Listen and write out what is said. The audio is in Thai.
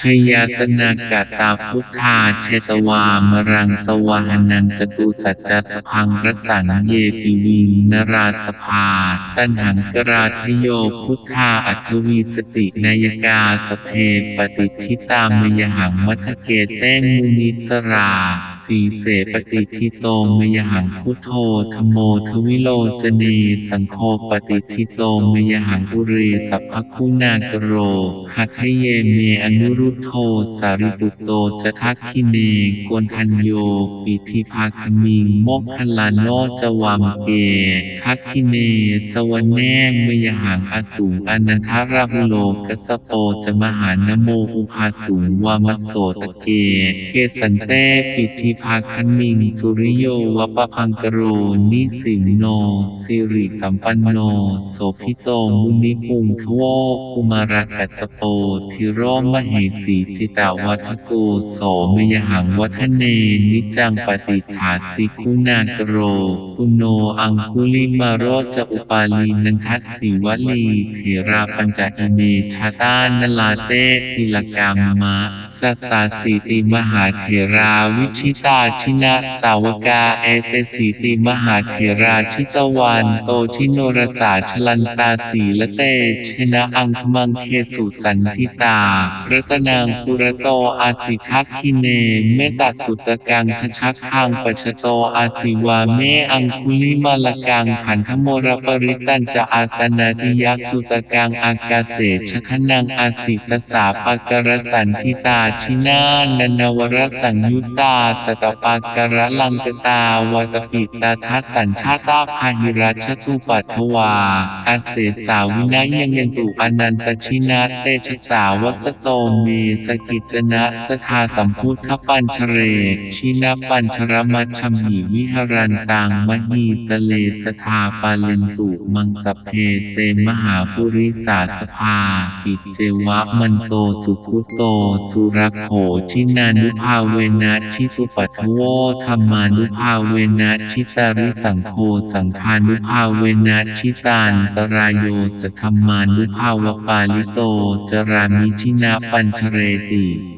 ชยาสนากาตาพุทธาเชตวามรังสวาหนังจตุสัจจสพังรสังเยปิวิงนราสภา ตันหังกราทโยพุทธาอัทวีสตินายกาสเพปฏิทิตามยหังมัทเกเต้งมุนิสรา สีเสปฏิทิโตมยหังพุทโธธโมทวิโลจเนสังโฆปฏิทิโตมยหังอุเรสัพพคุณากโรหัทเยเมอนุรุตโทสาริบุตโตจะทักขิเนกวนทันโยปิธิภาคมิงโมกขลานโนจวามเกทักขิเนสวรแนมมยหังอสูงอนันทราบุโลกัสโปจะมหานโมอุภาสูงวามโสตเกเกสันเตปิธิภาคันมิงสุริโยวปพังกโรนิสิงโน สิริสัมปันโน โสพิโตมุนิปุงทโวกุมารกัสโปทิโรมเหสีจิตาวัฏโกโสมยหังวัฒเนนิจังปฏิฐาสิคุณากโรปุโนอังคุลิมาโรจะอุปาลีนันทัสสิวลีเถราปัญจอิเมชาตานลาเตติลกามมะสัสสาสีติมหาเถราวิชิตาชินะสาวกาเอเตสีติมหาเถราชิตวันโตชิโนรสาชลันตาสีละเตชนะอังคมังเคสุสันทิตา รัตนางปุระโตอาสิทักขิเนเมตตาสุตกังทชักขังปัชโตอาสิวาเมอังคุลิมาลกังขันธโมรปริตันจะอาตนาติยสุตกังอากาเสชคนังอาสิสสาปกรสันทิตาชินานันวรสังยุตตาสตปากรลังกตาวตปิตาทัสสัญชาตาพาหิรัชตุปัทวาอาเสสาวินายังยันตุอนันตชินาเตชสาวสโตเมสกิจนะสทาสัมพุทธปัญชเร ชินาปัญชรมัชมีวิหรันตังมหีตะเลสทาปาเลนตุมังสเพเตมหาปุริสาสภาปิเจวะมันโตสุขุโต สุรโขชินานุภาเวนะชิตุปัทโวธรรมานุภาเวนะชิตาริสังโฆสังขานุภาเวนะชิตานตรายโยสธรรมานุภาวปาลิโต จรามิชินาปัญชเรติ